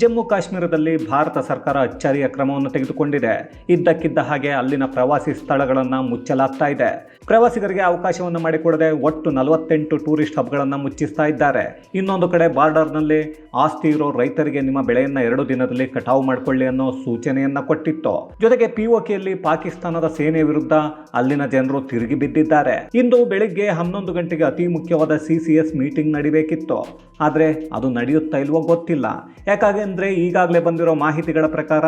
ಜಮ್ಮು ಕಾಶ್ಮೀರದಲ್ಲಿ ಭಾರತ ಸರ್ಕಾರ ಅಚ್ಚರಿಯ ಕ್ರಮವನ್ನು ತೆಗೆದುಕೊಂಡಿದೆ. ಇದ್ದಕ್ಕಿದ್ದ ಹಾಗೆ ಅಲ್ಲಿನ ಪ್ರವಾಸಿ ಸ್ಥಳಗಳನ್ನು ಮುಚ್ಚಲಾಗ್ತಾ ಇದೆ. ಪ್ರವಾಸಿಗರಿಗೆ ಅವಕಾಶವನ್ನು ಮಾಡಿಕೊಡದೆ ಒಟ್ಟು ನಲವತ್ತೆಂಟು ಟೂರಿಸ್ಟ್ ಹಬ್ಗಳನ್ನು ಮುಚ್ಚಿಸ್ತಾ ಇದ್ದಾರೆ. ಇನ್ನೊಂದು ಕಡೆ ಬಾರ್ಡರ್ನಲ್ಲಿ ಆಸ್ತಿ ಇರೋ ರೈತರಿಗೆ ನಿಮ್ಮ ಬೆಳೆಯನ್ನು ಎರಡು ದಿನದಲ್ಲಿ ಕಟಾವು ಮಾಡಿಕೊಳ್ಳಿ ಅನ್ನೋ ಸೂಚನೆಯನ್ನ ಕೊಟ್ಟಿತ್ತು. ಜೊತೆಗೆ ಪಿಒಕೆಯಲ್ಲಿ ಪಾಕಿಸ್ತಾನದ ಸೇನೆ ವಿರುದ್ಧ ಅಲ್ಲಿನ ಜನರು ತಿರುಗಿ ಬಿದ್ದಿದ್ದಾರೆ. ಇಂದು ಬೆಳಿಗ್ಗೆ ಹನ್ನೊಂದು ಗಂಟೆಗೆ ಅತಿ ಮುಖ್ಯವಾದ ಸಿಸಿಎಸ್ ಮೀಟಿಂಗ್ ನಡಿಬೇಕಿತ್ತು. ಆದರೆ ಅದು ನಡೆಯುತ್ತಾ ಇಲ್ವೋ ಗೊತ್ತಿಲ್ಲ. ಯಾಕಾಗೆಂದ್ರೆ ಈಗಾಗಲೇ ಬಂದಿರೋ ಮಾಹಿತಿಗಳ ಪ್ರಕಾರ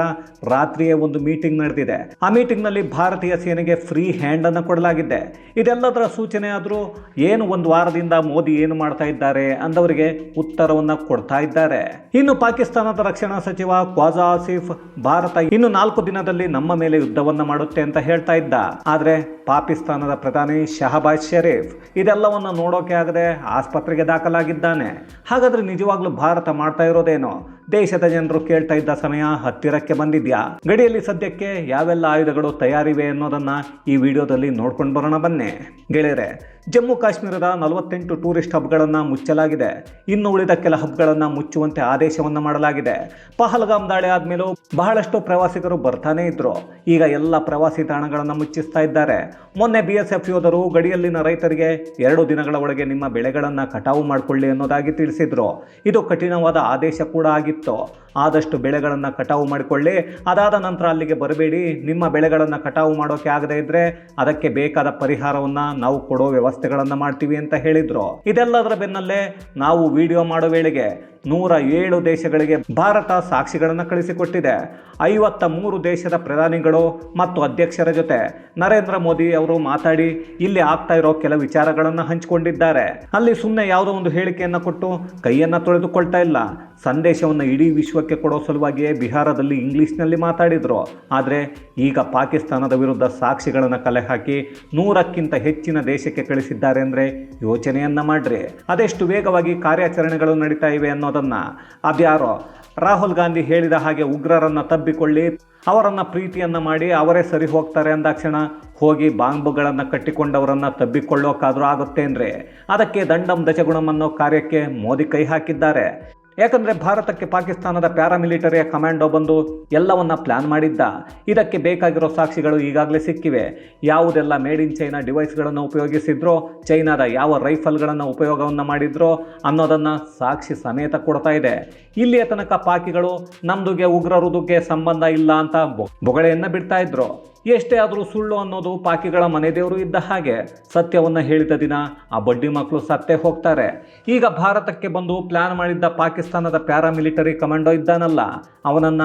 ರಾತ್ರಿಯೇ ಒಂದು ಮೀಟಿಂಗ್ ನಡೆದಿದೆ. ಆ ಮೀಟಿಂಗ್ನಲ್ಲಿ ಭಾರತೀಯ ಸೇನೆಗೆ ಫ್ರೀ ಹ್ಯಾಂಡ್ ಅನ್ನು ಕೊಡಲಾಗಿದೆ. ಇದೆಲ್ಲದರ ಸೂಚನೆ ಆದರೂ ಏನು ಒಂದು ವಾರದಿಂದ ಮೋದಿ ಏನು ಮಾಡ್ತಾ ಇದ್ದಾರೆ ಅಂದವರಿಗೆ ಉತ್ತರವನ್ನ ಕೊಡ್ತಾ ಇದ್ದಾರೆ. ಇನ್ನು ಪಾಕಿಸ್ತಾನದ ರಕ್ಷಣಾ ಸಚಿವ ಖ್ವಾಜಾ ಆಸಿಫ್ ಭಾರತ ಇನ್ನು ನಾಲ್ಕು ದಿನದಲ್ಲಿ ನಮ್ಮ ಮೇಲೆ ಯುದ್ಧವನ್ನ ಮಾಡುತ್ತೆ ಅಂತ ಹೇಳ್ತಾ ಇದ್ದ. ಆದ್ರೆ ಪಾಕಿಸ್ತಾನದ ಪ್ರಧಾನಿ ಶಹಬಾಜ್ ಶರೀಫ್ ಇದೆಲ್ಲವನ್ನ ನೋಡೋಕೆ ಆಗದೆ ಆಸ್ಪತ್ರೆಗೆ ದಾಖಲಾಗಿದ್ದಾನೆ. ಹಾಗಾದ್ರೆ ನಿಜವಾಗ್ಲೂ ಭಾರತ ಮಾಡ್ತಾ ಇರೋದೇನೋ? ದೇಶದ ಜನರು ಕೇಳ್ತಾ ಇದ್ದ ಸಮಯ ಹತ್ತಿರಕ್ಕೆ ಬಂದಿದ್ಯಾ? ಗಡಿಯಲ್ಲಿ ಸದ್ಯಕ್ಕೆ ಯಾವೆಲ್ಲ ಆಯುಧಗಳು ತಯಾರಿವೆ ಅನ್ನೋದನ್ನ ಈ ವಿಡಿಯೋದಲ್ಲಿ ನೋಡ್ಕೊಂಡು ಬರೋಣ ಬನ್ನಿ. ಗೆಳೆಯರೆ ಜಮ್ಮು ಕಾಶ್ಮೀರದ ನಲವತ್ತೆಂಟು ಟೂರಿಸ್ಟ್ ಹಬ್ಗಳನ್ನು ಮುಚ್ಚಲಾಗಿದೆ. ಇನ್ನು ಉಳಿದ ಕೆಲ ಹಬ್ಗಳನ್ನು ಮುಚ್ಚುವಂತೆ ಆದೇಶವನ್ನು ಮಾಡಲಾಗಿದೆ. ಪಹಲ್ಗಾಮ್ ದಾಳಿ ಆದಮೇಲೂ ಬಹಳಷ್ಟು ಪ್ರವಾಸಿಗರು ಬರ್ತಾನೆ ಇದ್ರು. ಈಗ ಎಲ್ಲ ಪ್ರವಾಸಿ ತಾಣಗಳನ್ನು ಮುಚ್ಚಿಸ್ತಾ ಇದ್ದಾರೆ. ಮೊನ್ನೆ ಬಿ ಎಸ್ ಎಫ್ ಯೋಧರು ಗಡಿಯಲ್ಲಿನ ರೈತರಿಗೆ ಎರಡು ದಿನಗಳ ಒಳಗೆ ನಿಮ್ಮ ಬೆಳೆಗಳನ್ನು ಕಟಾವು ಮಾಡಿಕೊಳ್ಳಿ ಅನ್ನೋದಾಗಿ ತಿಳಿಸಿದ್ರು. ಇದು ಕಠಿಣವಾದ ಆದೇಶ ಕೂಡ ಆಗಿತ್ತು. ಆದಷ್ಟು ಬೆಳೆಗಳನ್ನು ಕಟಾವು ಮಾಡಿಕೊಳ್ಳಿ. ಅದಾದ ನಂತರ ಅಲ್ಲಿಗೆ ಬರಬೇಡಿ. ನಿಮ್ಮ ಬೆಳೆಗಳನ್ನು ಕಟಾವು ಮಾಡೋಕೆ ಆಗದೇ ಇದ್ರೆ ಅದಕ್ಕೆ ಬೇಕಾದ ಪರಿಹಾರವನ್ನು ನಾವು ಕೊಡೋ ವ್ಯವಸ್ಥೆಗಳನ್ನು ಮಾಡ್ತೀವಿ ಅಂತ ಹೇಳಿದ್ರು. ಇದೆಲ್ಲದರ ಬೆನ್ನಲ್ಲೇ ನಾವು ವಿಡಿಯೋ ಮಾಡೋ ವೇಳೆಗೆ ನೂರ ಏಳು ದೇಶಗಳಿಗೆ ಭಾರತ ಸಾಕ್ಷಿಗಳನ್ನು ಕಳಿಸಿಕೊಟ್ಟಿದೆ. ಐವತ್ತ ಮೂರು ದೇಶದ ಪ್ರಧಾನಿಗಳು ಮತ್ತು ಅಧ್ಯಕ್ಷರ ಜೊತೆ ನರೇಂದ್ರ ಮೋದಿ ಅವರು ಮಾತಾಡಿ ಇಲ್ಲಿ ಆಗ್ತಾ ಇರೋ ಕೆಲ ವಿಚಾರಗಳನ್ನು ಹಂಚಿಕೊಂಡಿದ್ದಾರೆ. ಅಲ್ಲಿ ಸುಮ್ಮನೆ ಯಾವುದೋ ಒಂದು ಹೇಳಿಕೆಯನ್ನು ಕೊಟ್ಟು ಕೈಯನ್ನು ತೊಳೆದುಕೊಳ್ತಾ ಇಲ್ಲ. ಸಂದೇಶವನ್ನು ಇಡೀ ವಿಶ್ವಕ್ಕೆ ಕೊಡೋ ಸಲುವಾಗಿಯೇ ಬಿಹಾರದಲ್ಲಿ ಇಂಗ್ಲಿಷ್ನಲ್ಲಿ ಮಾತಾಡಿದರು. ಆದರೆ ಈಗ ಪಾಕಿಸ್ತಾನದ ವಿರುದ್ಧ ಸಾಕ್ಷಿಗಳನ್ನು ಕಲೆ ಹಾಕಿ ನೂರಕ್ಕಿಂತ ಹೆಚ್ಚಿನ ದೇಶಕ್ಕೆ ಕಳಿಸಿದ್ದಾರೆ ಅಂದರೆ ಯೋಚನೆಯನ್ನ ಮಾಡ್ರಿ. ಅದೆಷ್ಟು ವೇಗವಾಗಿ ಕಾರ್ಯಾಚರಣೆಗಳು ನಡೀತಾ ಇವೆ ಅನ್ನೋದನ್ನ ಅದ್ಯಾರೋ? ರಾಹುಲ್ ಗಾಂಧಿ ಹೇಳಿದ ಹಾಗೆ ಉಗ್ರರನ್ನ ತಬ್ಬಿಕೊಳ್ಳಿ, ಅವರನ್ನ ಪ್ರೀತಿಯನ್ನ ಮಾಡಿ ಅವರೇ ಸರಿ ಹೋಗ್ತಾರೆ ಅಂದಾಕ್ಷಣ. ಹೋಗಿ ಬಾಂಬುಗಳನ್ನು ಕಟ್ಟಿಕೊಂಡವರನ್ನ ತಬ್ಬಿಕೊಳ್ಳೋಕ್ಕಾದರೂ ಆಗುತ್ತೇನ್ರಿ? ಅದಕ್ಕೆ ದಂಡಂ ದಶಗುಣಂ ಕಾರ್ಯಕ್ಕೆ ಮೋದಿ ಕೈ ಹಾಕಿದ್ದಾರೆ. ಯಾಕಂದ್ರೆ ಭಾರತಕ್ಕೆ ಪಾಕಿಸ್ತಾನದ ಪ್ಯಾರಾಮಿಲಿಟರಿಯ ಕಮಾಂಡೋ ಬಂದು ಎಲ್ಲವನ್ನ ಪ್ಲಾನ್ ಮಾಡಿದ್ದ. ಇದಕ್ಕೆ ಬೇಕಾಗಿರೋ ಸಾಕ್ಷಿಗಳು ಈಗಾಗಲೇ ಸಿಕ್ಕಿವೆ. ಯಾವುದೆಲ್ಲ ಮೇಡ್ ಇನ್ ಚೈನಾ ಡಿವೈಸ್ಗಳನ್ನು ಉಪಯೋಗಿಸಿದ್ರೋ, ಚೈನಾದ ಯಾವ ರೈಫಲ್ಗಳನ್ನು ಉಪಯೋಗವನ್ನು ಮಾಡಿದ್ರೋ ಅನ್ನೋದನ್ನು ಸಾಕ್ಷಿ ಸಮೇತ ಕೊಡ್ತಾ ಇದೆ. ಇಲ್ಲಿಯ ತನಕ ಪಾಕಿಗಳು ನಮ್ದುಗೆ ಉಗ್ರರುದುಗೆ ಸಂಬಂಧ ಇಲ್ಲ ಅಂತ ಬೊಗಳೆಯನ್ನು ಬಿಡ್ತಾ ಇದ್ರು. ಎಷ್ಟೇ ಆದರೂ ಸುಳ್ಳು ಅನ್ನೋದು ಪಾಕಿಗಳ ಮನೆ ದೇವರು ಇದ್ದ ಹಾಗೆ ಸತ್ಯವನ್ನು ಹೇಳಿದ ದಿನ ಆ ಬಡ್ಡಿ ಮಕ್ಕಳು ಸತ್ತೇ ಹೋಗ್ತಾರೆ. ಈಗ ಭಾರತಕ್ಕೆ ಬಂದು ಪ್ಲ್ಯಾನ್ ಮಾಡಿದ್ದ ಪಾಕಿಸ್ತಾನದ ಪ್ಯಾರಾಮಿಲಿಟರಿ ಕಮಾಂಡೋ ಇದ್ದಾನಲ್ಲ, ಅವನನ್ನ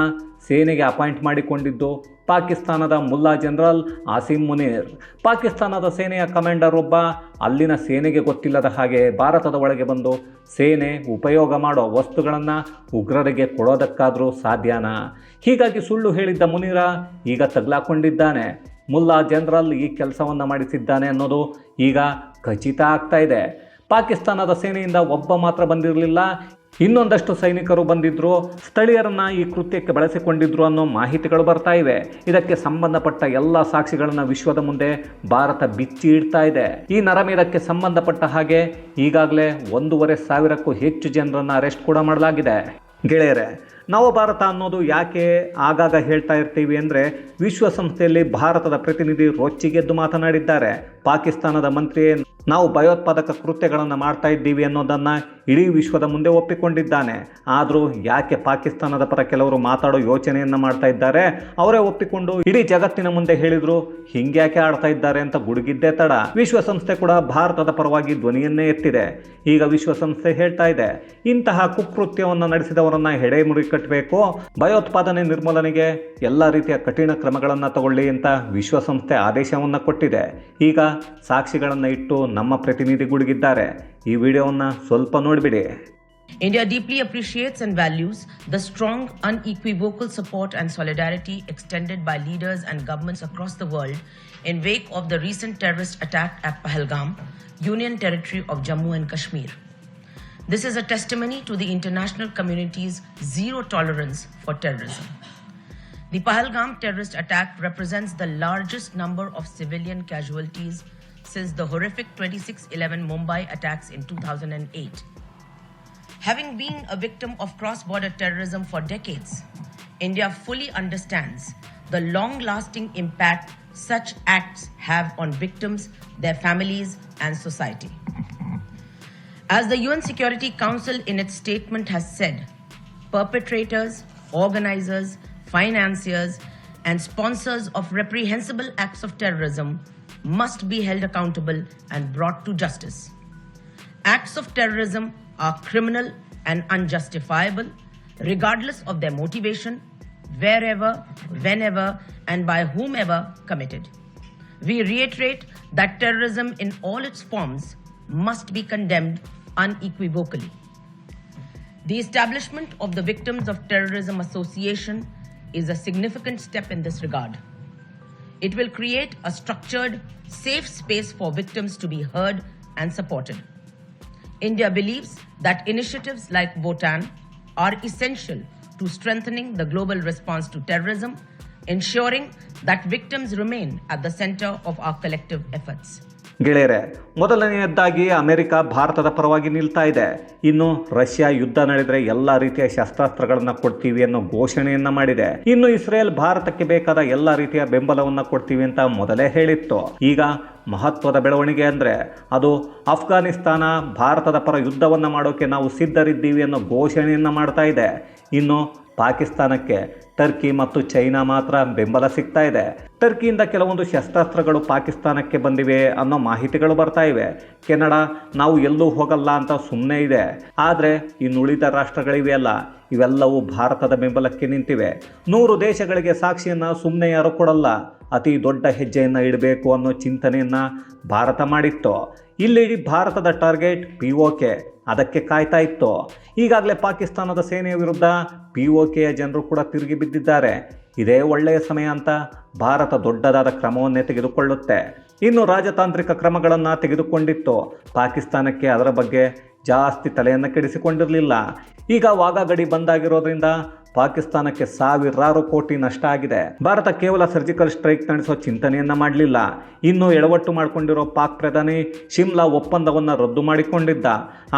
ಸೇನೆಗೆ ಅಪಾಯಿಂಟ್ ಮಾಡಿಕೊಂಡಿದ್ದು ಪಾಕಿಸ್ತಾನದ ಮುಲ್ಲಾ ಜನರಲ್ ಆಸಿಮ್ ಮುನೀರ್. ಪಾಕಿಸ್ತಾನದ ಸೇನೆಯ ಕಮಾಂಡರ್ ಒಬ್ಬ ಅಲ್ಲಿನ ಸೇನೆಗೆ ಗೊತ್ತಿಲ್ಲದ ಹಾಗೆ ಭಾರತದ ಒಳಗೆ ಬಂದು ಸೇನೆ ಉಪಯೋಗ ಮಾಡೋ ವಸ್ತುಗಳನ್ನು ಉಗ್ರರಿಗೆ ಕೊಡೋದಕ್ಕಾದರೂ ಸಾಧ್ಯನಾ? ಹೀಗಾಗಿ ಸುಳ್ಳು ಹೇಳಿದ್ದ ಮುನೀರ ಈಗ ತಗ್ಲಾಕೊಂಡಿದ್ದಾನೆ. ಮುಲ್ಲಾ ಜನರಲ್ ಈ ಕೆಲಸವನ್ನು ಮಾಡಿಸಿದ್ದಾನೆ ಅನ್ನೋದು ಈಗ ಖಚಿತ ಆಗ್ತಾ ಇದೆ. ಪಾಕಿಸ್ತಾನದ ಸೇನೆಯಿಂದ ಒಬ್ಬ ಮಾತ್ರ ಬಂದಿರಲಿಲ್ಲ ಇನ್ನೊಂದಷ್ಟು ಸೈನಿಕರು ಬಂದಿದ್ರು, ಸ್ಥಳೀಯರನ್ನ ಈ ಕೃತ್ಯಕ್ಕೆ ಬಳಸಿಕೊಂಡಿದ್ರು ಅನ್ನೋ ಮಾಹಿತಿಗಳು ಬರ್ತಾ ಇವೆ. ಇದಕ್ಕೆ ಸಂಬಂಧಪಟ್ಟ ಎಲ್ಲ ಸಾಕ್ಷಿಗಳನ್ನ ವಿಶ್ವದ ಮುಂದೆ ಭಾರತ ಬಿಚ್ಚಿ ಇಡ್ತಾ ಇದೆ. ಈ ನರಮೇಧಕ್ಕೆ ಸಂಬಂಧಪಟ್ಟ ಹಾಗೆ ಈಗಾಗಲೇ ಒಂದೂವರೆ ಸಾವಿರಕ್ಕೂ ಹೆಚ್ಚು ಜನರನ್ನ ಅರೆಸ್ಟ್ ಕೂಡ ಮಾಡಲಾಗಿದೆ. ಗೆಳೆಯರೆ ನವಭಾರತ ಅನ್ನೋದು ಯಾಕೆ ಆಗಾಗ ಹೇಳ್ತಾ ಇರ್ತೀವಿ ಅಂದರೆ, ವಿಶ್ವಸಂಸ್ಥೆಯಲ್ಲಿ ಭಾರತದ ಪ್ರತಿನಿಧಿ ರೊಚ್ಚಿಗೆದ್ದು ಮಾತನಾಡಿದ್ದಾರೆ. ಪಾಕಿಸ್ತಾನದ ಮಂತ್ರಿ ನಾವು ಭಯೋತ್ಪಾದಕ ಕೃತ್ಯಗಳನ್ನು ಮಾಡ್ತಾ ಇದ್ದೀವಿ ಅನ್ನೋದನ್ನ ಇಡೀ ವಿಶ್ವದ ಮುಂದೆ ಒಪ್ಪಿಕೊಂಡಿದ್ದಾನೆ. ಆದರೂ ಯಾಕೆ ಪಾಕಿಸ್ತಾನದ ಪರ ಕೆಲವರು ಮಾತಾಡೋ ಯೋಚನೆಯನ್ನು ಮಾಡ್ತಾ ಇದ್ದಾರೆ? ಅವರೇ ಒಪ್ಪಿಕೊಂಡು ಇಡೀ ಜಗತ್ತಿನ ಮುಂದೆ ಹೇಳಿದ್ರು ಹಿಂಗ್ಯಾಕೆ ಆಡ್ತಾ ಇದ್ದಾರೆ? ಅಂತ ಗುಡುಗಿದ್ದೇ ತಡ. ವಿಶ್ವಸಂಸ್ಥೆ ಕೂಡ ಭಾರತದ ಪರವಾಗಿ ಧ್ವನಿಯನ್ನೇ ಎತ್ತಿದೆ. ಈಗ ವಿಶ್ವಸಂಸ್ಥೆ ಹೇಳ್ತಾ ಇದೆ, ಇಂತಹ ಕುಕೃತ್ಯವನ್ನು ನಡೆಸಿದವರನ್ನ ಹೆಡೆಮುರಿ ಕಟ್ಟಬೇಕು ಭಯೋತ್ಪಾದನೆ ನಿರ್ಮೂಲನೆಗೆ ಎಲ್ಲ ರೀತಿಯ ಕಠಿಣ ಕ್ರಮಗಳನ್ನು ತಗೊಳ್ಳಿ ಅಂತ ವಿಶ್ವಸಂಸ್ಥೆ ಆದೇಶವನ್ನು ಕೊಟ್ಟಿದೆ. ಈಗ ಸಾಕ್ಷಿಗಳನ್ನು ಇಟ್ಟು ನಮ್ಮ ಪ್ರತಿನಿಧಿ ಗುಡುಗಿದ್ದಾರೆ. ಈ ವಿಡಿಯೋವನ್ನು ಸ್ವಲ್ಪ ನೋಡಿಬಿಡಿ India deeply appreciates and values the strong, unequivocal support and solidarity extended by leaders and governments across the world in wake of the recent terrorist attack at Pahalgam, Union Territory of Jammu and Kashmir. This is a testimony to the international community's zero tolerance for terrorism. The Pahalgam terrorist attack represents the largest number of civilian casualties since the horrific 2611 Mumbai attacks in 2008. Having been a victim of cross border terrorism for decades, India fully understands the long lasting impact such acts have on victims, their families, and society. As the UN Security Council in its statement has said, perpetrators, organizers, financiers, and sponsors of reprehensible acts of terrorism must be held accountable and brought to justice. Acts of terrorism are criminal and unjustifiable, regardless of their motivation, wherever, whenever, and by whomever committed. We reiterate that terrorism in all its forms must be condemned unequivocally. The establishment of the Victims of Terrorism Association is a significant step in this regard. It will create a structured, safe space for victims to be heard and supported. India believes that initiatives like Votan are essential to strengthening the global response to terrorism, ensuring that victims remain at the center of our collective efforts. ಗೆಳೆಯರೆ ಮೊದಲನೆಯದ್ದಾಗಿ America ಭಾರತದ ಪರವಾಗಿ ನಿಲ್ತಾ ಇದೆ. ಇನ್ನು Russia ಯುದ್ಧ ನಡೆದರೆ ಎಲ್ಲ ರೀತಿಯ ಶಸ್ತ್ರಾಸ್ತ್ರಗಳನ್ನು ಕೊಡ್ತೀವಿ ಅನ್ನೋ ಘೋಷಣೆಯನ್ನು ಮಾಡಿದೆ. ಇನ್ನು ಇಸ್ರೇಲ್ ಭಾರತಕ್ಕೆ ಬೇಕಾದ ಎಲ್ಲ ರೀತಿಯ ಬೆಂಬಲವನ್ನು ಕೊಡ್ತೀವಿ ಅಂತ ಮೊದಲೇ ಹೇಳಿತ್ತು. ಈಗ ಮಹತ್ವದ ಬೆಳವಣಿಗೆ ಅಂದರೆ ಅದು ಅಫ್ಘಾನಿಸ್ತಾನ ಭಾರತದ ಪರ ಯುದ್ಧವನ್ನು ಮಾಡೋಕ್ಕೆ ನಾವು ಸಿದ್ಧರಿದ್ದೀವಿ ಅನ್ನೋ ಘೋಷಣೆಯನ್ನು ಮಾಡ್ತಾ ಇದೆ. ಇನ್ನು ಪಾಕಿಸ್ತಾನಕ್ಕೆ ಟರ್ಕಿ ಮತ್ತು ಚೈನಾ ಮಾತ್ರ ಬೆಂಬಲ ಸಿಗ್ತಾ ಇದೆ. ಟರ್ಕಿಯಿಂದ ಕೆಲವೊಂದು ಶಸ್ತ್ರಾಸ್ತ್ರಗಳು ಪಾಕಿಸ್ತಾನಕ್ಕೆ ಬಂದಿವೆ ಅನ್ನೋ ಮಾಹಿತಿಗಳು ಬರ್ತಾ ಇವೆ. ಕೆನಡಾ, ನಾವು ಎಲ್ಲೂ ಹೋಗಲ್ಲ ಅಂತ ಸುಮ್ಮನೆ ಇದೆ. ಆದರೆ ಇನ್ನುಳಿದ ರಾಷ್ಟ್ರಗಳಿವೆಯಲ್ಲ ಇವೆಲ್ಲವೂ ಭಾರತದ ಬೆಂಬಲಕ್ಕೆ ನಿಂತಿವೆ. ನೂರು ದೇಶಗಳಿಗೆ ಸಾಕ್ಷಿಯನ್ನು ಸುಮ್ಮನೆ ಯಾರು ಕೊಡಲ್ಲ. ಅತಿ ದೊಡ್ಡ ಹೆಜ್ಜೆಯನ್ನು ಇಡಬೇಕು ಅನ್ನೋ ಚಿಂತನೆಯನ್ನು ಭಾರತ ಮಾಡಿತ್ತು. ಇಲ್ಲಿ ಭಾರತದ ಟಾರ್ಗೆಟ್ ಪಿ ಅದಕ್ಕೆ ಕಾಯ್ತಾ ಇತ್ತು. ಈಗಾಗಲೇ ಪಾಕಿಸ್ತಾನದ ಸೇನೆಯ ವಿರುದ್ಧ ಪಿ ಒ ಕೆಯ ಜನರು ಕೂಡ ತಿರುಗಿ ಬಿದ್ದಿದ್ದಾರೆ. ಇದೇ ಒಳ್ಳೆಯ ಸಮಯ ಅಂತ ಭಾರತ ದೊಡ್ಡದಾದ ಕ್ರಮವನ್ನೇ ತೆಗೆದುಕೊಳ್ಳುತ್ತೆ. ಇನ್ನು ರಾಜತಾಂತ್ರಿಕ ಕ್ರಮಗಳನ್ನು ತೆಗೆದುಕೊಂಡಿತ್ತು. ಪಾಕಿಸ್ತಾನಕ್ಕೆ ಅದರ ಬಗ್ಗೆ ಜಾಸ್ತಿ ತಲೆಯನ್ನು ಕೆಡಿಸಿಕೊಂಡಿರಲಿಲ್ಲ. ಈಗ ವಾಘಾ ಗಡಿ ಬಂದಾಗಿರೋದ್ರಿಂದ ಪಾಕಿಸ್ತಾನಕ್ಕೆ ಸಾವಿರಾರು ಕೋಟಿ ನಷ್ಟ ಆಗಿದೆ. ಭಾರತ ಕೇವಲ ಸರ್ಜಿಕಲ್ ಸ್ಟ್ರೈಕ್ ನಡೆಸೋ ಚಿಂತನೆಯನ್ನ ಮಾಡಲಿಲ್ಲ. ಇನ್ನು ಎಡವಟ್ಟು ಮಾಡಿಕೊಂಡಿರೋ ಪಾಕ್ ಪ್ರಧಾನಿ ಶಿಮ್ಲಾ ಒಪ್ಪಂದವನ್ನು ರದ್ದು ಮಾಡಿಕೊಂಡಿದ್ದ.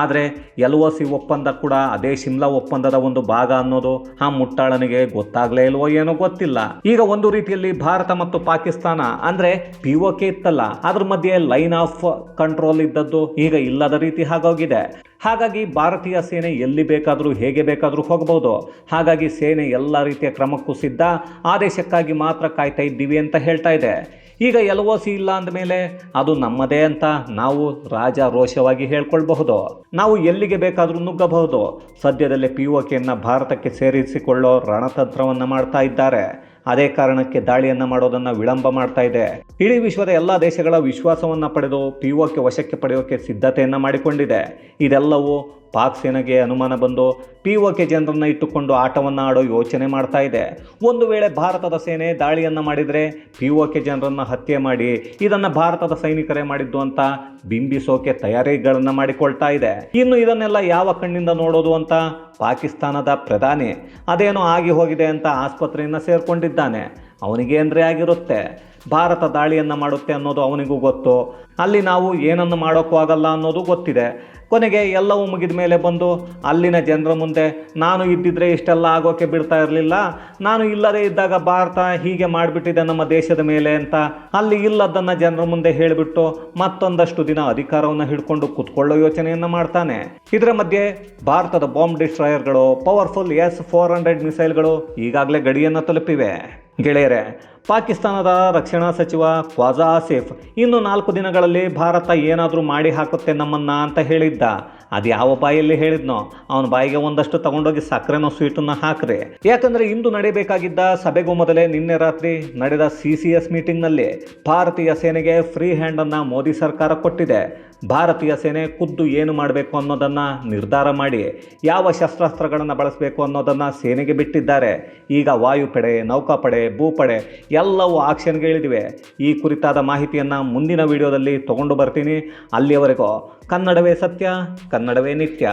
ಆದರೆ ಎಲ್ ಒ ಸಿ ಒಪ್ಪಂದ ಕೂಡ ಅದೇ ಶಿಮ್ಲಾ ಒಪ್ಪಂದದ ಒಂದು ಭಾಗ ಅನ್ನೋದು ಆ ಮುಟ್ಟಾಳನಿಗೆ ಗೊತ್ತಾಗ್ಲೇ ಇಲ್ವೋ ಏನೋ ಗೊತ್ತಿಲ್ಲ. ಈಗ ಒಂದು ರೀತಿಯಲ್ಲಿ ಭಾರತ ಮತ್ತು ಪಾಕಿಸ್ತಾನ ಅಂದ್ರೆ ಪಿ ಕೆ ಇತ್ತಲ್ಲ, ಅದ್ರ ಮಧ್ಯೆ ಲೈನ್ ಆಫ್ ಕಂಟ್ರೋಲ್ ಇದ್ದದ್ದು ಈಗ ಇಲ್ಲದ ರೀತಿ ಆಗೋಗಿದೆ. ಹಾಗಾಗಿ ಭಾರತೀಯ ಸೇನೆ ಎಲ್ಲಿ ಬೇಕಾದರೂ ಹೇಗೆ ಬೇಕಾದರೂ ಹೋಗಬಹುದು. ಹಾಗಾಗಿ ಸೇನೆ ಎಲ್ಲ ರೀತಿಯ ಕ್ರಮಕ್ಕೂ ಸಿದ್ಧ. ಆದೇಶಕ್ಕಾಗಿ ಮಾತ್ರ ಕಾಯ್ತಾ ಇದ್ದೀವಿ ಅಂತ ಹೇಳ್ತಾ ಇದೆ. ಈಗ ಎಲ್ ಒ ಸಿ ಇಲ್ಲ ಅಂದಮೇಲೆ ಅದು ನಮ್ಮದೇ ಅಂತ ನಾವು ರಾಜ ರೋಷವಾಗಿ ಹೇಳ್ಕೊಳ್ಬಹುದು. ನಾವು ಎಲ್ಲಿಗೆ ಬೇಕಾದರೂ ನುಗ್ಗಬಹುದು. ಸದ್ಯದಲ್ಲೇ ಪಿ ಒ ಕೆಯನ್ನು ಭಾರತಕ್ಕೆ ಸೇರಿಸಿಕೊಳ್ಳೋ ರಣತಂತ್ರವನ್ನು ಮಾಡ್ತಾ ಇದ್ದಾರೆ. ಅದೇ ಕಾರಣಕ್ಕೆ ದಾಳಿಯನ್ನು ಮಾಡೋದನ್ನ ವಿಳಂಬ ಮಾಡ್ತಾ ಇದೆ. ಇಡೀ ವಿಶ್ವದ ಎಲ್ಲ ದೇಶಗಳ ವಿಶ್ವಾಸವನ್ನ ಪಡೆದು ಪಿ ಒಕ್ಕೆ ವಶಕ್ಕೆ ಪಡೆಯೋಕೆ ಸಿದ್ಧತೆಯನ್ನು ಮಾಡಿಕೊಂಡಿದೆ. ಇದೆಲ್ಲವೂ ಪಾಕ್ ಸೇನೆಗೆ ಅನುಮಾನ ಬಂದು ಪಿ ಒಕೆ ಜನರನ್ನು ಇಟ್ಟುಕೊಂಡು ಆಟವನ್ನು ಆಡೋ ಯೋಚನೆ ಮಾಡ್ತಾ ಇದೆ. ಒಂದು ವೇಳೆ ಭಾರತದ ಸೇನೆ ದಾಳಿಯನ್ನು ಮಾಡಿದರೆ ಪಿ ಒಕೆ ಜನರನ್ನು ಹತ್ಯೆ ಮಾಡಿ ಇದನ್ನು ಭಾರತದ ಸೈನಿಕರೇ ಮಾಡಿದ್ದು ಅಂತ ಬಿಂಬಿಸೋಕೆ ತಯಾರಿಗಳನ್ನು ಮಾಡಿಕೊಳ್ತಾ ಇದೆ. ಇನ್ನು ಇದನ್ನೆಲ್ಲ ಯಾವ ಕಣ್ಣಿಂದ ನೋಡೋದು ಅಂತ ಪಾಕಿಸ್ತಾನದ ಪ್ರಧಾನಿ ಅದೇನೋ ಆಗಿ ಹೋಗಿದೆ ಅಂತ ಆಸ್ಪತ್ರೆಯನ್ನು ಸೇರ್ಕೊಂಡಿದ್ದಾನೆ ಅವನಿಗೆ ಅಂದರೆ ಆಗಿರುತ್ತೆ. ಭಾರತ ದಾಳಿಯನ್ನು ಮಾಡುತ್ತೆ ಅನ್ನೋದು ಅವನಿಗೂ ಗೊತ್ತು. ಅಲ್ಲಿ ನಾವು ಏನನ್ನು ಮಾಡೋಕ್ಕೂ ಆಗಲ್ಲ ಅನ್ನೋದು ಗೊತ್ತಿದೆ. ಕೊನೆಗೆ ಎಲ್ಲವೂ ಮುಗಿದ ಮೇಲೆ ಬಂದು ಅಲ್ಲಿನ ಜನರ ಮುಂದೆ, ನಾನು ಇದ್ದಿದ್ರೆ ಇಷ್ಟೆಲ್ಲ ಆಗೋಕೆ ಬಿಡ್ತಾ ಇರಲಿಲ್ಲ. ನಾನು ಇಲ್ಲದೇ ಇದ್ದಾಗ ಭಾರತ ಹೀಗೆ ಮಾಡಿಬಿಟ್ಟಿದೆ ನಮ್ಮ ದೇಶದ ಮೇಲೆ ಅಂತ ಅಲ್ಲಿ ಇಲ್ಲದನ್ನು ಜನರ ಮುಂದೆ ಹೇಳಿಬಿಟ್ಟು ಮತ್ತೊಂದಷ್ಟು ದಿನ ಅಧಿಕಾರವನ್ನು ಹಿಡ್ಕೊಂಡು ಕುತ್ಕೊಳ್ಳೋ ಯೋಚನೆಯನ್ನು ಮಾಡ್ತಾನೆ. ಇದರ ಮಧ್ಯೆ ಭಾರತದ ಬಾಂಬ್ ಡಿಸ್ಟ್ರಾಯರ್ಗಳು ಪವರ್ಫುಲ್ ಎಸ್ ಫೋರ್ ಹಂಡ್ರೆಡ್ ಮಿಸೈಲ್ಗಳು ಈಗಾಗಲೇ ಗಡಿಯನ್ನು ತಲುಪಿವೆ. ಗೆಳೆಯರೆ, ಪಾಕಿಸ್ತಾನದ ರಕ್ಷಣಾ ಸಚಿವ ಖ್ವಾಜಾ ಆಸಿಫ್ ಇನ್ನು ನಾಲ್ಕು ದಿನಗಳಲ್ಲಿ ಭಾರತ ಏನಾದರೂ ಮಾಡಿ ಹಾಕುತ್ತೆ ನಮ್ಮನ್ನ ಅಂತ ಹೇಳಿದ್ದ. ಅದು ಯಾವ ಬಾಯಲ್ಲಿ ಹೇಳಿದ್ನೋ? ಅವನ ಬಾಯಿಗೆ ಒಂದಷ್ಟು ತಗೊಂಡೋಗಿ ಸಕ್ಕರೆನೋ ಸ್ವೀಟನ್ನು ಹಾಕ್ರಿ. ಯಾಕಂದರೆ ಇಂದು ನಡೀಬೇಕಾಗಿದ್ದ ಸಭೆಗೂ ಮೊದಲೇ ನಿನ್ನೆ ರಾತ್ರಿ ನಡೆದ ಸಿ ಸಿ ಎಸ್ ಮೀಟಿಂಗ್ನಲ್ಲಿ ಭಾರತೀಯ ಸೇನೆಗೆ ಫ್ರೀ ಹ್ಯಾಂಡನ್ನು ಮೋದಿ ಸರ್ಕಾರ ಕೊಟ್ಟಿದೆ. ಭಾರತೀಯ ಸೇನೆ ಖುದ್ದು ಏನು ಮಾಡಬೇಕು ಅನ್ನೋದನ್ನು ನಿರ್ಧಾರ ಮಾಡಿ ಯಾವ ಶಸ್ತ್ರಾಸ್ತ್ರಗಳನ್ನು ಬಳಸಬೇಕು ಅನ್ನೋದನ್ನು ಸೇನೆಗೆ ಬಿಟ್ಟಿದ್ದಾರೆ. ಈಗ ವಾಯುಪಡೆ, ನೌಕಾಪಡೆ, ಭೂಪಡೆ ಎಲ್ಲವೂ ಆಕ್ಷನ್ಗೆ ಇಳಿದಿವೆ. ಈ ಕುರಿತಾದ ಮಾಹಿತಿಯನ್ನು ಮುಂದಿನ ವಿಡಿಯೋದಲ್ಲಿ ತಗೊಂಡು ಬರ್ತೀನಿ. ಅಲ್ಲಿಯವರೆಗೂ ಕನ್ನಡವೇ ಸತ್ಯ, ಕನ್ನಡವೇ ನಿತ್ಯ.